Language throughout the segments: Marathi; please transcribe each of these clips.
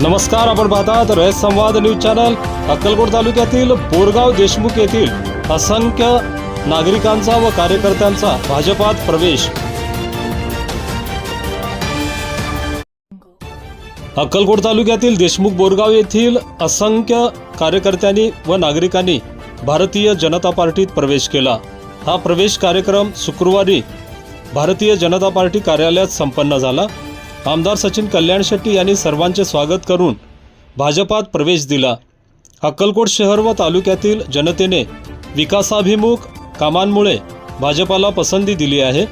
नमस्कार आपण पाहतात रयत संवाद न्यूज चॅनल. अक्कलकोट तालुक्यातील बोरगाव देशमुख येथील असंख्य नागरिकांचा व कार्यकर्त्यांचा भाजपात प्रवेश. अक्कलकोट तालुक्यातील देशमुख बोरगाव येथील असंख्य कार्यकर्त्यांनी व नागरिकांनी भारतीय जनता पार्टीत प्रवेश केला. हा प्रवेश कार्यक्रम शुक्रवारी भारतीय जनता पार्टी कार्यालयात संपन्न झाला. आमदार सचिन कल्याण शेट्टी यांनी सर्वांचे स्वागत करून भाजपात प्रवेश दिला. अक्कलकोट शहर व तालुक्यातील जनतेने विकासाभिमुख कामांमुळे भाजपाला पसंती दिली आहे.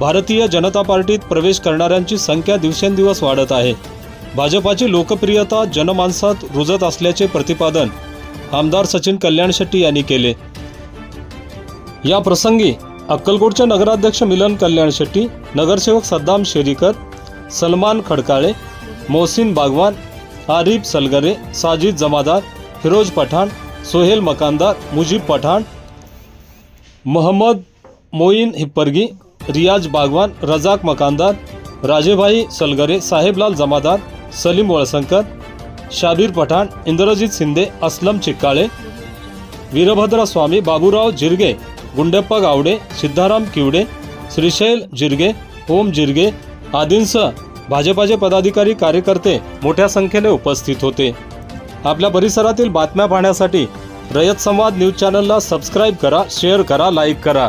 भारतीय जनता पार्टीत प्रवेश करणाऱ्यांची संख्या दिवसेंदिवस वाढत आहे. भाजपाची लोकप्रियता जनमानसात रुजत असल्याचे प्रतिपादन आमदार सचिन कल्याण शेट्टी यांनी केले. या प्रसंगी अक्कलकोटचे नगराध्यक्ष मिलन कल्याण शेट्टी नगरसेवक सद्दाम शेरीकर सलमान खडकाळे मोहसिन बागवान आरिफ सलगरे साजिद जमादार फिरोज पठाण सोहेल मकानदार मुजीब पठाण मोहम्मद मोईन हिप्परगी रियाज बागवान रजाक मकानदार राजेभाई सलगरे साहेबलाल जमादार सलीम वळसंकर शाबीर पठाण इंद्रजित शिंदे असलम चिक्काळे वीरभद्र स्वामी बाबूराव जिरगे गुंडप्पा गावडे सिद्धाराम किवडे श्रीशैल जिरगे ओम जिरगे आदींसह भाजपाचे पदाधिकारी कार्यकर्ते मोठ्या संख्येने उपस्थित होते. आपल्या परिसरातील बातम्या पाहण्यासाठी रयत संवाद न्यूज चॅनलला सबस्क्राईब करा शेअर करा लाईक करा.